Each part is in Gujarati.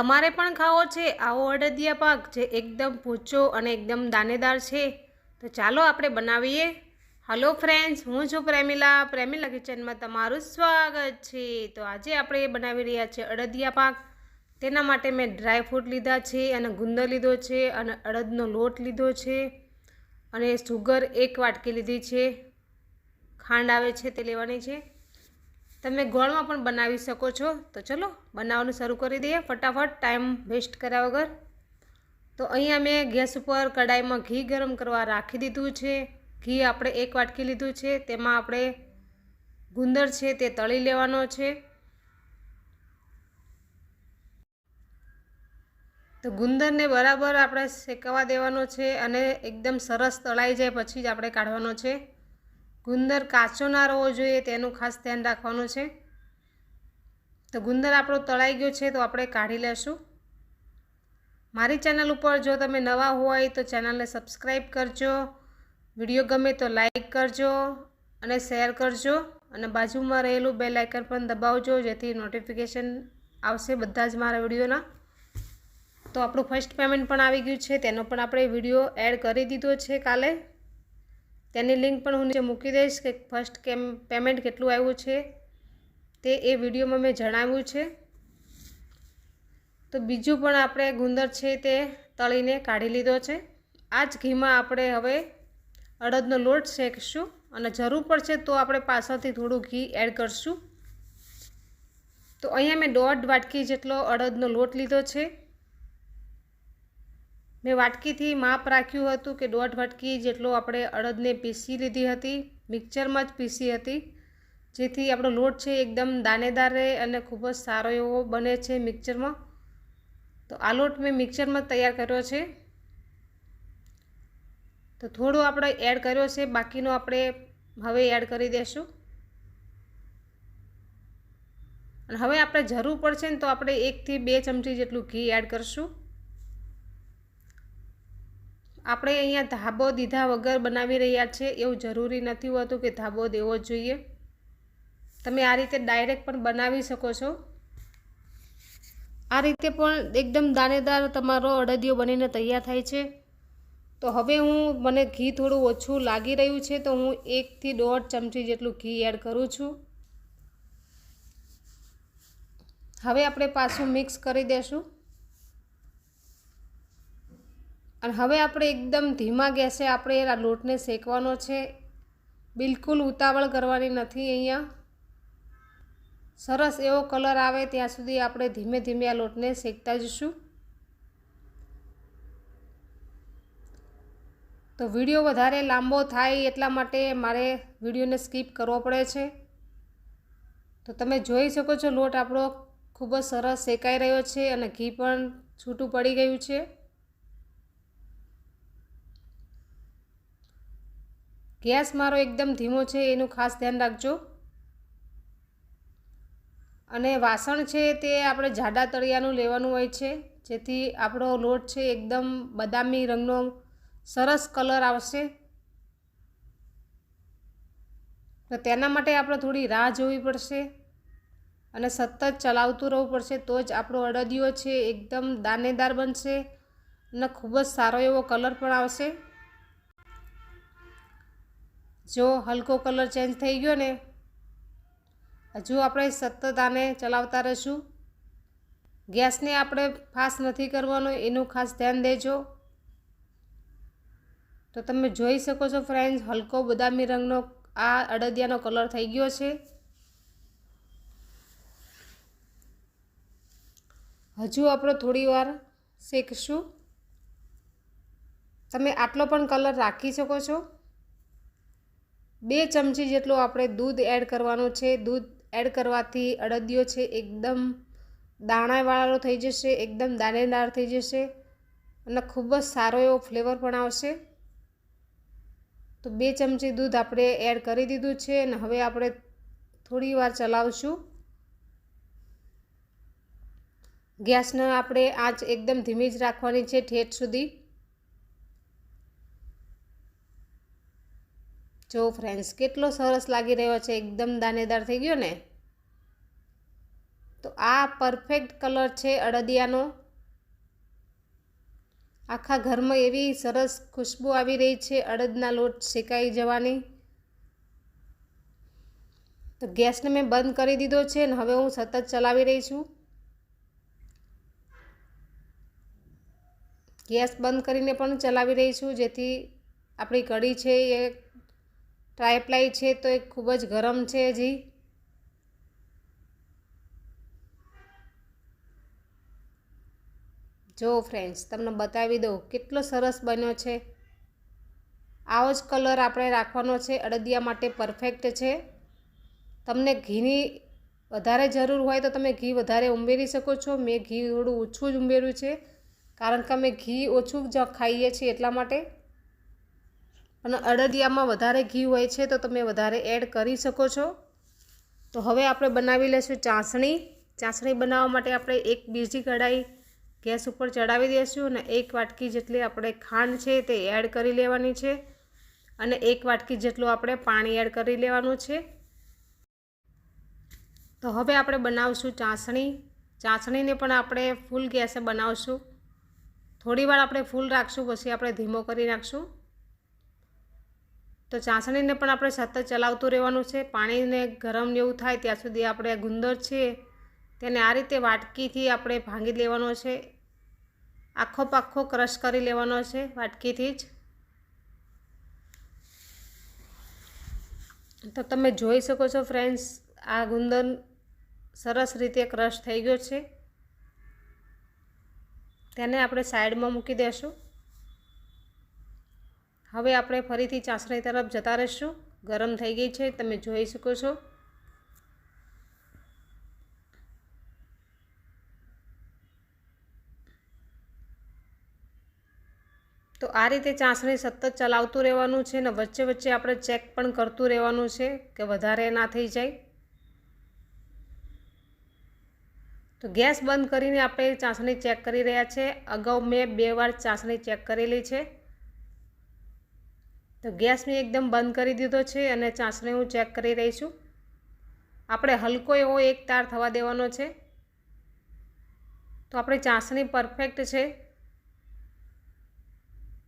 તમારે પણ ખાવો છે આવો અડદિયા પાક જે એકદમ ભૂચો અને એકદમ દાનેદાર છે. તો ચાલો આપણે બનાવીએ. હલો ફ્રેન્ડ્સ હું છું પ્રેમિલા. પ્રેમિલા કિચનમાં તમારું સ્વાગત છે. તો આજે આપણે બનાવી રહ્યા છીએ અડદિયા પાક. તેના માટે મેં ડ્રાય ફ્રૂટ લીધા છે અને ગુંદર લીધો છે અને અડદનો લોટ લીધો છે અને સુગર એક વાટકી લીધી છે. ખાંડ આવે છે તે લેવાની છે. તમે ગોળમાં પણ બનાવી શકો છો. તો ચલો, બનાવવાનું શરૂ કરી દઈએ. ફટાફટ ટાઈમ વેસ્ટ કર્યા વગર. તો અહીંયા મેં ગેસ ઉપર કડાઈમાં ઘી ગરમ કરવા રાખી દીધું છે. ઘી આપણે એક વાટકી લીધું છે. તેમાં આપણે ગુંદર છે તે તળી લેવાનો છે. તો ગુંદરને બરાબર આપણે શેકવા દેવાનો છે અને એકદમ સરસ તળાઈ જાય પછી જ આપણે કાઢવાનો છે. ગુંદર કાચો ના રહેવો જોઈએ, તેનું ખાસ ધ્યાન રાખવાનું છે. તો ગુંદર આપણો તળાઈ ગયો છે, તો આપણે કાઢી લેશું. મારી ચેનલ ઉપર જો તમે નવા હોય, તો ચેનલને સબસ્ક્રાઈબ કરજો. વીડિયો ગમે તો લાઈક કરજો અને શેર કરજો. અને બાજુમાં રહેલું બે લાઇકન પણ દબાવજો, જેથી નોટિફિકેશન આવશે બધા જ મારા વિડીયોના. તો આપણું ફર્સ્ટ પેમેન્ટ પણ આવી ગયું છે, તેનો પણ આપણે વીડિયો એડ કરી દીધો છે કાલે. તેની લિંક પણ હું નીચે મૂકી દઈશ કે ફર્સ્ટ કેમ પેમેન્ટ કેટલું આવ્યું છે તે એ વિડીયોમાં મેં જણાવ્યું છે. તો બીજું પણ આપણે ગુંદર છે તે તળીને કાઢી લીધો છે. આ જ ઘીમાં આપણે હવે અડદનો લોટ શેકશું અને જરૂર પડશે તો આપણે પાછળથી થોડું ઘી એડ કરશું. તો અહીંયા મેં દોઢ વાટકી જેટલો અડદનો લોટ લીધો છે. મેં વાટકીથી માપ રાખ્યું હતું કે દોઢ વાટકી જેટલો આપણે અડદને પીસી લીધી હતી, મિક્સરમાં જ પીસી હતી, જેથી આપણો લોટ છે એકદમ દાણેદાર રહે અને ખૂબ જ સારો એવો બને છે મિક્સરમાં. તો આ લોટ મેં મિક્સરમાં તૈયાર કર્યો છે. તો થોડો આપણે એડ કર્યો છે, બાકીનો આપણે હવે એડ કરી દઈશું અને હવે આપણે જરૂર પડશે ને તો આપણે એકથી બે ચમચી જેટલું ઘી એડ કરશું. આપણે અહીંયા ધાબો દીધા વગર બનાવી રહ્યા છે, એવું જરૂરી નથી હોતું કે ધાબો દેવો જોઈએ. તમે આ રીતે ડાયરેક્ટ પણ બનાવી શકો છો. આ રીતે પણ એકદમ દાણેદાર તમારો અડદિયો બનીને તૈયાર થાય છે. તો હવે હું, મને ઘી થોડું ઓછું લાગી રહ્યું છે, તો હું એકથી દોઢ ચમચી જેટલું ઘી એડ કરું છું. હવે આપણે પાછું મિક્સ કરી દઈશું અને હવે આપણે એકદમ ધીમા ગેસે આપણે આ લોટને શેકવાનો છે. બિલકુલ ઉતાવળ કરવાની નથી અહીંયા. સરસ એવો કલર આવે ત્યાં સુધી આપણે ધીમે ધીમે આ લોટને શેકતા જઈશું. તો વીડિયો વધારે લાંબો થાય એટલા માટે મારે વિડીયોને સ્કીપ કરવો પડે છે. તો તમે જોઈ શકો છો લોટ આપણો ખૂબ જ સરસ શેકાઈ રહ્યો છે અને ઘી પણ છૂટું પડી ગયું છે. ગેસ મારો એકદમ ધીમો છે, એનું ખાસ ધ્યાન રાખજો. અને વાસણ છે તે આપણે જાડા તળિયાનું લેવાનું હોય છે, જેથી આપણો લોટ છે એકદમ બદામી રંગનો સરસ કલર આવશે. તો તેના માટે આપણે થોડી રાહ જોવી પડશે અને સતત ચલાવતું રહેવું પડશે, તો જ આપણો અડદિયો છે, એકદમ દાનેદાર બનશે અને ખૂબ જ સારો એવો કલર પણ આવશે. જો હલકો કલર ચેન્જ થઈ ગયો ને, હજુ આપણે સતત આને ચલાવતા રહીશું. ગેસને આપણે ફાસ્ટ નથી કરવાનો, એનું ખાસ ધ્યાન દેજો. તો તમે જોઈ શકો છો ફ્રેન્ડ્સ, હલકો બદામી રંગનો આ અડદિયાનો કલર થઈ ગયો છે. હજુ આપણે થોડી વાર શેકશું. તમે આટલો પણ કલર રાખી શકો છો. બે ચમચી જેટલો આપણે દૂધ એડ કરવાનું છે. દૂધ એડ કરવાથી અડદિયો છે એકદમ દાણાવાળો થઈ જશે, એકદમ દાણેદાર થઈ જશે અને ખૂબ જ સારો એવો ફ્લેવર પણ આવશે. તો બે ચમચી દૂધ આપણે એડ કરી દીધું છે અને હવે આપણે થોડી વાર ચલાવશું. ગેસને આપણે આંચ એકદમ ધીમી જ રાખવાની છે ઠેઠ સુધી. જો ફ્રેન્ડ્સ કેટલો સરસ લાગી રહ્યો છે, એકદમ દાનેદાર થઈ ગયો ને? તો આ પરફેક્ટ કલર છે અડદિયાનો. આખા ઘરમાં એવી સરસ ખુશ્બુ આવી રહી છે, અડદના લોટ શેકાઈ જવાની. તો ગેસને મેં બંધ કરી દીધો છે ને હવે હું સતત ચલાવી રહી છું. ગેસ બંધ કરીને પણ ચલાવી રહી છું, જેથી આપણી કઢી છે એ ટ્રાયપ્લાય છે તો એ ખૂબ જ ગરમ છે હજી જો ફ્રેન્ડ્સ તમને બતાવી દઉં કેટલો સરસ બન્યો છે. આવો જ કલર આપણે રાખવાનો છે, અડદિયા માટે પરફેક્ટ છે. તમને ઘીની વધારે જરૂર હોય તો તમે ઘી વધારે ઉમેરી શકો છો. મેં ઘી થોડું ઓછું જ ઉમેર્યું છે. કારણ કે અમે ઘી ઓછું જ ખાઈએ છીએ એટલા માટે. અને અડદિયામાં વધારે ઘી હોય છે તો તમે વધારે એડ કરી શકો છો. તો હવે આપણે બનાવી લઈશું ચાસણી. ચાસણી બનાવવા માટે આપણે એક બીજી કઢાઈ ગેસ ઉપર ચડાવી દઈશું અને એક વાટકી જેટલી આપણે ખાંડ છે તે એડ કરી લેવાની છે. અને એક વાટકી જેટલું આપણે પાણી એડ કરી લેવાનું છે. તો હવે આપણે બનાવશું ચાસણી. ચાસણીને પણ આપણે ફૂલ ગેસે બનાવશું. થોડી વાર આપણે ફૂલ રાખશું, પછી આપણે ધીમો કરી નાખશું. તો ચાસણીને પણ આપણે સતત ચલાવતું રહેવાનું છે. પાણીને ગરમ જેવું થાય ત્યાં સુધી આપણે ગુંદર છે તેને આ રીતે વાટકીથી આપણે ભાંગી લેવાનો છે. આખો પાખો ક્રશ કરી લેવાનો છે વાટકીથી જ. તો તમે જોઈ શકો છો ફ્રેન્ડ્સ, આ ગુંદર સરસ રીતે ક્રશ થઈ ગયો છે. તેને આપણે સાઈડમાં મૂકી દઈશું હવે આપણે ફરીથી ચાસણી તરફ જતા રહીશું. ગરમ થઈ ગઈ છે, તમે જોઈ શકો છો. તો આ રીતે ચાસણી સતત ચલાવતું રહેવાનું છે ને વચ્ચે વચ્ચે આપણે ચેક પણ કરતું રહેવાનું છે કે વધારે ના થઈ જાય. તો ગેસ બંધ કરીને આપણે ચાસણી ચેક કરી રહ્યા છે. અગાઉ મેં બે વાર ચાસણી ચેક કરેલી છે. તો ગેસ મેં એકદમ બંધ કરી દીધો છે અને ચાસણી હું ચેક કરી રહી છું. આપણે હલકો એવો એક તાર થવા દેવાનો છે. તો આપણી ચાસણી પરફેક્ટ છે.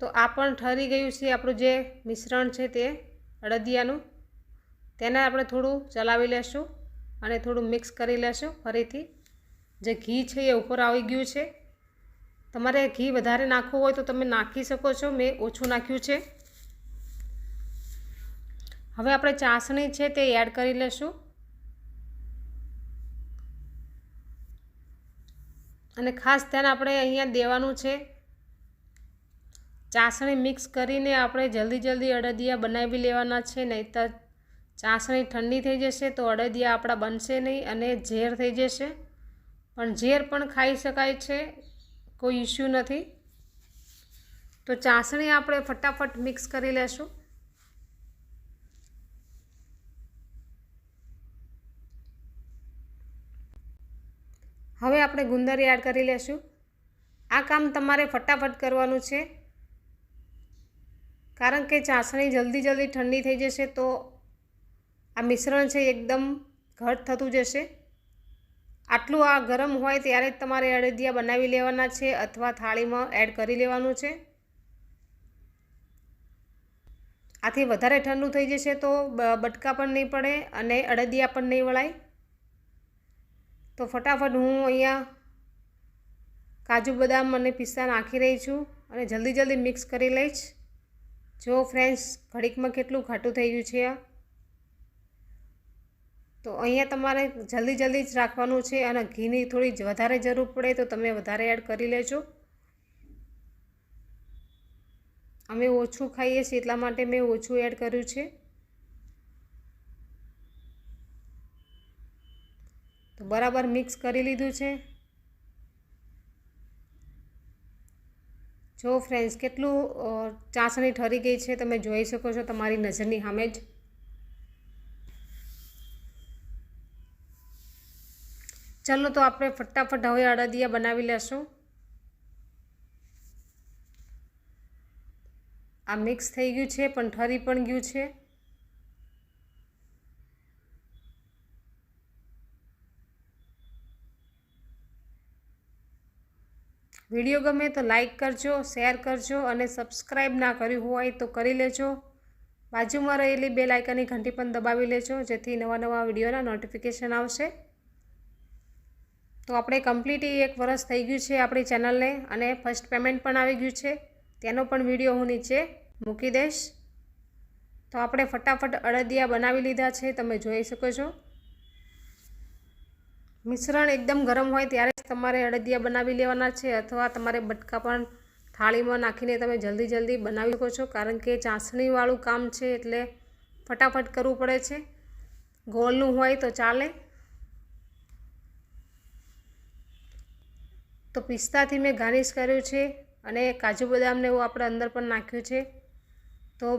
તો આ પણ ઠરી ગયું છે આપણું જે મિશ્રણ છે તે અડદિયાનું તેને આપણે થોડું ચલાવી લેશું અને થોડું મિક્સ કરી લેશું ફરીથી. જે ઘી છે એ ઉપર આવી ગયું છે. તમારે ઘી વધારે નાખવું હોય તો તમે નાખી શકો છો. મેં ઓછું નાખ્યું છે. હવે આપણે ચાસણી છે તે એડ કરી લેશું. અને ખાસ ધ્યાન આપણે અહીંયા દેવાનું છે. ચાસણી મિક્સ કરીને આપણે જલ્દી જલ્દી અડદિયા બનાવી લેવાના છે નહીં તો ચાસણી ઠંડી થઈ જશે તો અડદિયા આપણા બનશે નહીં અને ઝેર થઈ જશે. પણ ઝેર પણ ખાઈ શકાય છે, કોઈ ઇસ્યુ નથી. તો ચાસણી આપણે ફટાફટ મિક્સ કરી લેશું. હવે આપણે ગુંદરી એડ કરી લેશું. આ કામ તમારે ફટાફટ કરવાનું છે. કારણ કે ચાસણી જલ્દી જલ્દી ઠંડી થઈ જશે તો આ મિશ્રણ છે એકદમ ઘટ થતું જશે. આટલું આ ગરમ હોય ત્યારે જ તમારે અડદિયા બનાવી લેવાના છે અથવા થાળીમાં એડ કરી લેવાનું છે. આથી વધારે ઠંડુ થઈ જશે તો બટકા પણ નહીં પડે અને અડદિયા પણ નહીં વળાય. તો ફટાફટ હું અહીંયા કાજુ બદામ અને પિસ્તા નાખી રહી છું અને જલ્દી જલ્દી મિક્સ કરી લઈશ. જો ફ્રેન્ડ્સ, ઘડીકમાં કેટલું ઘાટું થઈ ગયું છે તો અહીંયા તમારે જલ્દી જલ્દી જ રાખવાનું છે અને ઘીની થોડી વધારે જરૂર પડે તો તમે વધારે એડ કરી લેજો. અમે ઓછું ખાઈએ છીએ એટલા માટે મેં ઓછું એડ કર્યું છે. બરાબર મિક્સ કરી લીધું છે. જો ફ્રેન્ડ્સ કેટલું ચાસણી ઠરી ગઈ છે તમે જોઈ શકો છો તમારી નજરની સામે જ. ચાલો તો આપણે ફટાફટ હવે અડદિયા બનાવી લેશું. આ મિક્સ થઈ ગયું છે, પણ ઠરી પણ ગયું છે. વીડિયો ગમે તો લાઇક કરજો, શેર કરજો અને સબસ્ક્રાઈબ ના કર્યું હોય તો કરી લેજો. બાજુમાં રહેલી બે લાઇકનની ઘંટી પણ દબાવી લેજો, જેથી નવા નવા વિડીયોના નોટિફિકેશન આવશે. તો આપણે કમ્પ્લીટ એક વરસ થઈ ગયું છે આપણી ચેનલને અને ફર્સ્ટ પેમેન્ટ પણ આવી ગયું છે. તેનો પણ વીડિયો હું નીચે મૂકી દઈશ. તો આપણે ફટાફટ અડદિયા બનાવી લીધા છે, તમે જોઈ શકો છો. મિશ્રણ એકદમ ગરમ હોય ત્યારે જ તમારે અડદિયા બનાવી લેવાના છે અથવા તમારે બટકા પણ થાળીમાં નાખીને તમે જલ્દી જલ્દી બનાવી શકો છો. કારણ કે ચાસણીવાળું કામ છે એટલે ફટાફટ કરવું પડે છે. ગોળનું હોય તો ચાલે. તો પિસ્તાથી મેં ગાર્નિશ કર્યું છે અને કાજુ બદામને એવું આપણે અંદર પણ નાખ્યું છે. તો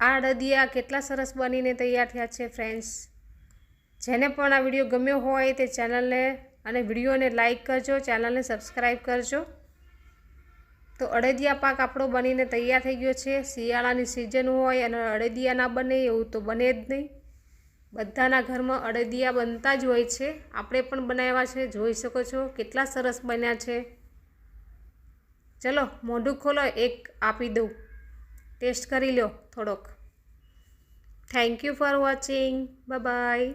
આ અડદિયા કેટલા સરસ બનીને તૈયાર થયા છે ફ્રેન્ડ્સ જેને પણ આ વીડિયો ગમ્યો હોય તે ચેનલને અને વિડીયોને લાઇક કરજો, ચેનલને સબસ્ક્રાઈબ કરજો. તો અડદિયા પાક આપણો બનીને તૈયાર થઈ ગયો છે. શિયાળાની સિઝન હોય અને અડદિયા ના બને એવું તો બને જ નહીં. બધાના ઘરમાં અડદિયા બનતા જ હોય છે. આપણે પણ બનાવ્યા છે. જોઈ શકો છો કેટલા સરસ બન્યા છે. ચલો, મોઢું ખોલો, એક આપી દઉં. ટેસ્ટ કરી લો થોડોક. Thank you for watching bye